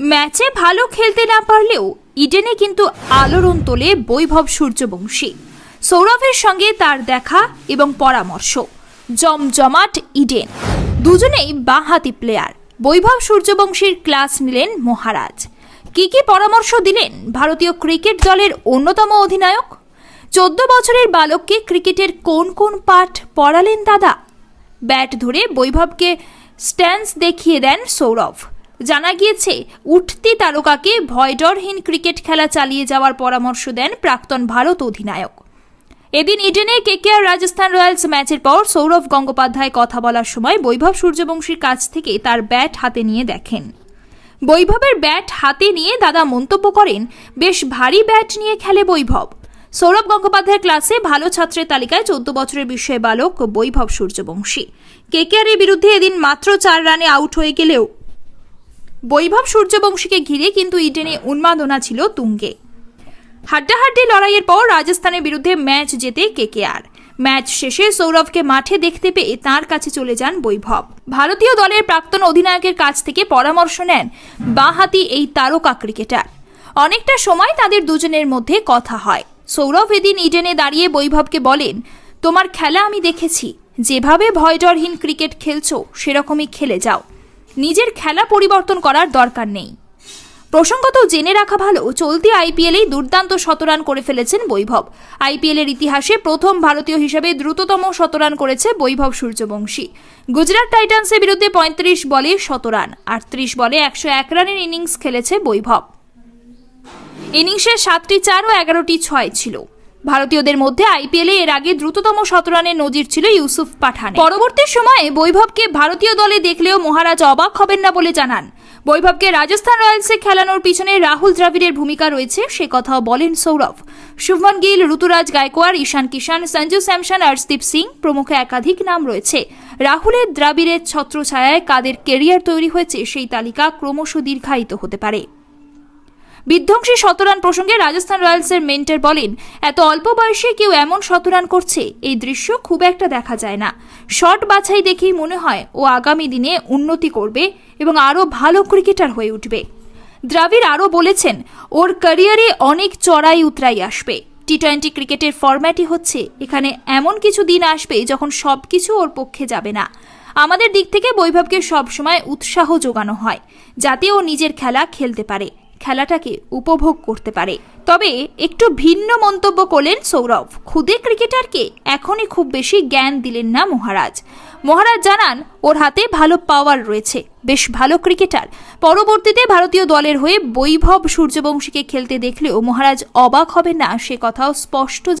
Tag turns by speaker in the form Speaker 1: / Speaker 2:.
Speaker 1: ম্যাচে ভালো খেলতে না পারলেও ইডেনে কিন্তু আলোড়ন তোলে বৈভব সূর্যবংশী। সৌরভের সঙ্গে তার দেখা এবং পরামর্শ। জমজমাট ইডেন। দুজনেই বাঁহাতি প্লেয়ার বৈভব সূর্যবংশীর ক্লাস নিলেন মহারাজ। কি কি পরামর্শ দিলেন ভারতীয় ক্রিকেট দলের অন্যতম অধিনায়ক? চোদ্দ বছরের বালককে ক্রিকেটের কোন কোন পাঠ পড়ালেন দাদা? ব্যাট ধরে বৈভবকে স্ট্যান্স দেখিয়ে দেন সৌরভ। জানা গিয়েছে, উঠতি তারকাকে ভয়ডরহীন ক্রিকেট খেলা চালিয়ে যাওয়ার পরামর্শ দেন প্রাক্তন ভারত অধিনায়ক। এদিন ইডেনে কেকেআর রাজস্থান রয়্যালস ম্যাচের পর সৌরভ গঙ্গোপাধ্যায় কথা বলার সময় বৈভব সূর্যবংশীর কাছ থেকে তার ব্যাট হাতে নিয়ে দেখেন। বৈভবের ব্যাট হাতে নিয়ে দাদা মন্তব্য করেন, বেশ ভারী ব্যাট নিয়ে খেলে বৈভব। সৌরভ গঙ্গোপাধ্যায়ের ক্লাসে ভালো ছাত্রের তালিকায় চোদ্দ বছরের বিস্ময় বালক বৈভব সূর্যবংশী। কেকেআরের বিরুদ্ধে এদিন মাত্র চার রানে আউট হয়ে গেলেও বৈভব সূর্যবংশীকে ঘিরে কিন্তু ইডেনে উন্মাদনা ছিল তুঙ্গে। হাড্ডাহাড্ডি লড়াইয়ের পর রাজস্থানের বিরুদ্ধে ম্যাচ জেতে কেকেআর। ম্যাচ শেষে সৌরভকে মাঠে দেখতে পেয়ে তার কাছে চলে যান বৈভব। ভারতীয় দলের প্রাক্তন অধিনায়কের কাছ থেকে পরামর্শ নেন বাঁহাতি এই তারকা ক্রিকেটার। অনেকটা সময় তাদের দুজনের মধ্যে কথা হয়। সৌরভ এদিন ইডেনে দাঁড়িয়ে বৈভবকে বলেন, তোমার খেলা আমি দেখেছি। যেভাবে ভয়ডরহীন ক্রিকেট খেলছো, সেরকমই খেলে যাও। নিজের খেলা পরিবর্তন করার দরকার নেই। প্রসঙ্গত জেনে রাখা ভালো, চলতি আইপিএলেই দুর্দান্ত শতরান করে ফেলেছেন বৈভব। আইপিএলের ইতিহাসে প্রথম ভারতীয় হিসেবে দ্রুততম শতরান করেছে বৈভব সূর্যবংশী। গুজরাট টাইটান্সের বিরুদ্ধে পঁয়ত্রিশ বলে শতরান আর ত্রিশ বলে একশো এক রানের ইনিংস খেলেছে বৈভব। ইনিংসে সাতটি চার ও এগারোটি ছয় ছিল। ভারতীয়দের মধ্যে আইপিএলে এর আগে দ্রুততম শতরানের নজির ছিল ইউসুফ পাঠান পরবর্তী সময়ে বৈভবকে ভারতীয় দলে দেখলেও মহারাজ অবাক হবেন না বলে জানান। বৈভবকে রাজস্থান রয়্যালসে খেলানোর পিছনে রাহুল দ্রাবিড়ের ভূমিকা রয়েছে, সে কথাও বলেন সৌরভ। শুভমন গিল, ঋতুরাজ গায়কোয়াড়, ঈশান কিষান সঞ্জু স্যামসন হর্ষদীপ সিং প্রমুখ একাধিক নাম রয়েছে। রাহুলের দ্রাবিড়ের ছত্রছায়ায় কাদের কেরিয়ার তৈরি হয়েছে সেই তালিকা ক্রমশ দীর্ঘায়িত হতে পারে। বিধ্বংসী শতরান প্রসঙ্গে রাজস্থান রয়্যালসের মেন্টার বলেন, এত অল্প বয়সে কেউ এমন শতরান করছে, এই দৃশ্য খুব একটা দেখা যায় না। শট বাছাই দেখেই মনে হয় ও আগামী দিনে উন্নতি করবে এবং আরও ভালো ক্রিকেটার হয়ে উঠবে। দ্রাবিড় আরও বলেছেন, ওর ক্যারিয়ারে অনেক চড়াই উতরাই আসবে। টি টোয়েন্টি ক্রিকেটের ফরম্যাটই হচ্ছে, এখানে এমন কিছু দিন আসবে যখন সব কিছু ওর পক্ষে যাবে না। আমাদের দিক থেকে বৈভবকে সবসময় উৎসাহ যোগানো হয়, যাতে ও নিজের খেলা খেলতে পারে। খেলাটাকে উপভোগ করতে পারে। তবে একটু ভিন্ন মন্তব্য করলেন সৌরভ। খুদে ক্রিকেটারকে এখনই খুব বেশি জ্ঞান দিলেন না মহারাজ। মহারাজ জানান, ওর হাতে ভালো পাওয়ার রয়েছে। বেশ ভালো ক্রিকেটার। পরবর্তীতে ভারতীয় দলের হয়ে বৈভব সূর্যবংশীকে খেলতে দেখলেও মহারাজ অবাক হবে না। সে কথাও স্পষ্ট